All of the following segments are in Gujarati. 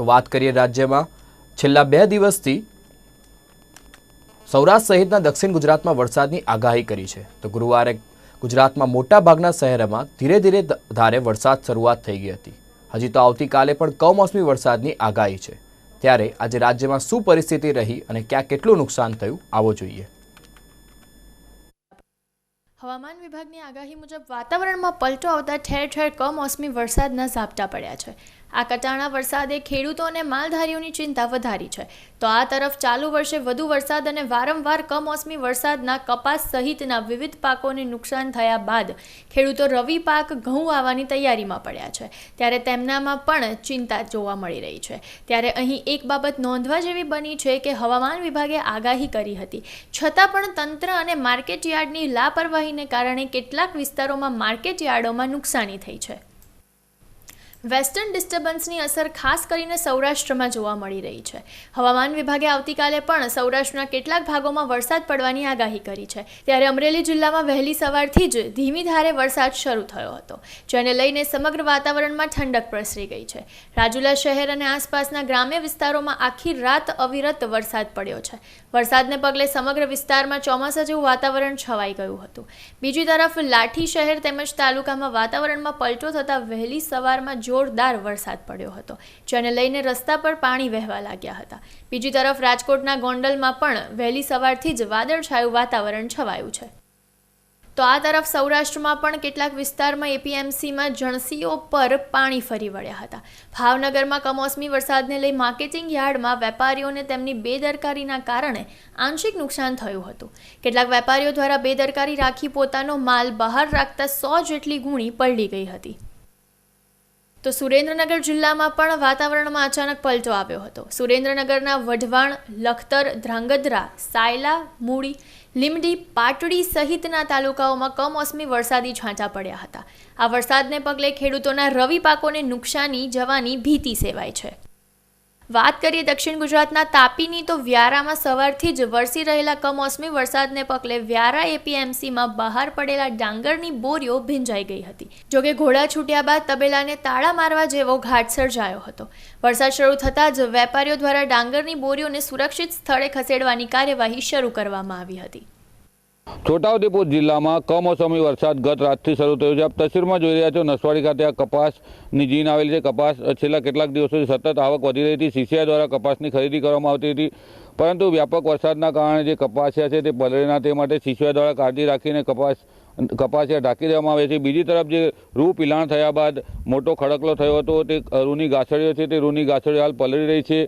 તો વાત કરીએ રાજ્યમાં. છેલ્લા બે દિવસથી સૌરાષ્ટ્ર સહિતના દક્ષિણ ગુજરાતમાં વરસાદની આગાહી કરી છે. તો ગુરુવારે ગુજરાતમાં મોટાભાગના શહેરોમાં ધીરે ધીરે ધારે વરસાદ શરૂઆત થઈ ગઈ હતી. હજી તો આવતીકાલે પણ કમોસમી વરસાદની આગાહી છે. ત્યારે આજે રાજ્યમાં શું પરિસ્થિતિ રહી અને ક્યાં કેટલું નુકસાન થયું, આવો જોઈએ. હવામાન વિભાગની આગાહી મુજબ વાતાવરણમાં પલટો આવતા ઠેર ઠેર કમોસમી વરસાદના ઝાપટા પડ્યા છે. આ કટાણા વરસાદે ખેડૂતો અને માલધારીઓની ચિંતા વધારી છે. તો આ તરફ ચાલુ વર્ષે વધુ વરસાદ અને વારંવાર કમોસમી વરસાદના કપાસ સહિતના વિવિધ પાકોને નુકસાન થયા બાદ ખેડૂતો રવિ પાક ઘઉં આવવાની તૈયારીમાં પડ્યા છે. ત્યારે તેમનામાં પણ ચિંતા જોવા મળી રહી છે. ત્યારે અહીં એક બાબત નોંધવા જેવી બની છે કે હવામાન વિભાગે આગાહી કરી હતી. છતાં પણ તંત્ર અને માર્કેટ યાર્ડની લાપરવાહીને કારણે કેટલાક વિસ્તારોમાં માર્કેટ યાર્ડોમાં નુકસાની થઈ છે. વેસ્ટર્ન ડિસ્ટર્બન્સની અસર ખાસ કરીને સૌરાષ્ટ્રમાં જોવા મળી રહી છે. હવામાન વિભાગે આવતીકાલે પણ સૌરાષ્ટ્રના કેટલાક ભાગોમાં વરસાદ પડવાની આગાહી કરી છે. ત્યારે અમરેલી જિલ્લામાં વહેલી સવારથી જ ધીમી ધારે વરસાદ શરૂ થયો હતો, જેને લઈને સમગ્ર વાતાવરણમાં ઠંડક પ્રસરી ગઈ છે. રાજુલા શહેર અને આસપાસના ગ્રામ્ય વિસ્તારોમાં આખી રાત અવિરત વરસાદ પડ્યો છે. વરસાદને પગલે સમગ્ર વિસ્તારમાં ચોમાસા જેવું વાતાવરણ છવાઈ ગયું હતું. બીજી તરફ લાઠી શહેર તેમજ તાલુકામાં વાતાવરણમાં પલટો થતાં વહેલી સવારમાં જોરદાર વરસાદ પડ્યો હતો, જેને લઈને રસ્તા પર પાણી વહેવા લાગ્યા હતા. બીજી તરફ રાજકોટના ગોંડલમાં પણ વહેલી સવારથી જ વાદળછાયું વાતાવરણ છવાયું છે. તો આ તરફ સૌરાષ્ટ્રમાં પણ કેટલાક વિસ્તારમાં એપીએમસીમાં જણસીઓ પર પાણી ફરી વળ્યા હતા. ભાવનગરમાં કમોસમી વરસાદને લઈ માર્કેટિંગ યાર્ડમાં વેપારીઓને તેમની બેદરકારીના કારણે આંશિક નુકસાન થયું હતું. કેટલાક વેપારીઓ દ્વારા બેદરકારી રાખી પોતાનો માલ બહાર રાખતા સો જેટલી ગુણી પલળી ગઈ હતી. તો સુરેન્દ્રનગર જિલ્લામાં પણ વાતાવરણમાં અચાનક પલટો આવ્યો હતો. સુરેન્દ્રનગરના વઢવાણ, લખતર, ધ્રાંગધ્રા, સાયલા, મૂડી, લીમડી, પાટડી સહિતના તાલુકાઓમાં કમોસમી વરસાદી છાંટા પડ્યા હતા. આ વરસાદને પગલે ખેડૂતોના રવિ પાકોને નુકસાની જવાની ભીતિ સેવાય છે. વાત કરીએ દક્ષિણ ગુજરાતના તાપીની, તો વ્યારામાં સવારથી જ વરસી રહેલા કમોસમી વરસાદને પગલે વ્યારા એપીએમસીમાં બહાર પડેલા ડાંગરની બોરીઓ ભીંજાઈ ગઈ હતી. જોકે ઘોડા છૂટ્યા બાદ તબેલાને તાળા મારવા જેવો ઘાટ સર્જાયો હતો. વરસાદ શરૂ થતાં જ વેપારીઓ દ્વારા ડાંગરની બોરીઓને સુરક્ષિત સ્થળે ખસેડવાની કાર્યવાહી શરૂ કરવામાં આવી હતી. છોટાઉદેપુર જિલ્લામાં કમોસમી વરસાદ ગત રાતથી શરૂ થયો છે. આપ તસવીરમાં જોઈ રહ્યા છો, નસવાડી ખાતે આ કપાસની જીન આવેલી છે. કપાસ છેલ્લા કેટલાક દિવસોથી સતત આવક વધી રહી હતી. સીસીઆઈ દ્વારા કપાસની ખરીદી કરવામાં આવતી હતી. પરંતુ વ્યાપક વરસાદના કારણે જે કપાસિયા છે તે પલળે ના તે માટે સીસીઆઈ દ્વારા કાળજી રાખીને કપાસ કપાસિયા ઢાંકી દેવામાં આવે છે. બીજી તરફ જે રૂ પિલાણ થયા બાદ મોટો ખડકલો થયો હતો, તે રૂની ગાસડીઓ છે, તે રૂની ગાછડીઓ હાલ પલળી રહી છે.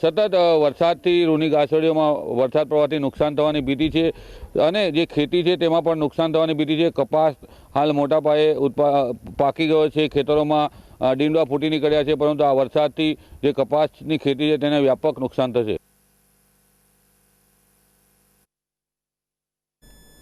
સતત વરસાદથી રૂની ગાછડીઓમાં વરસાદ પડવાથી નુકસાન થવાની ભીતિ છે અને જે ખેતી છે તેમાં પણ નુકસાન થવાની ભીતિ છે. કપાસ હાલ મોટા પાયે પાકી ગયો છે. ખેતરોમાં ડીંડવા ફૂટી નીકળ્યા છે, પરંતુ આ વરસાદથી જે કપાસની ખેતી છે તેને વ્યાપક નુકસાન થશે.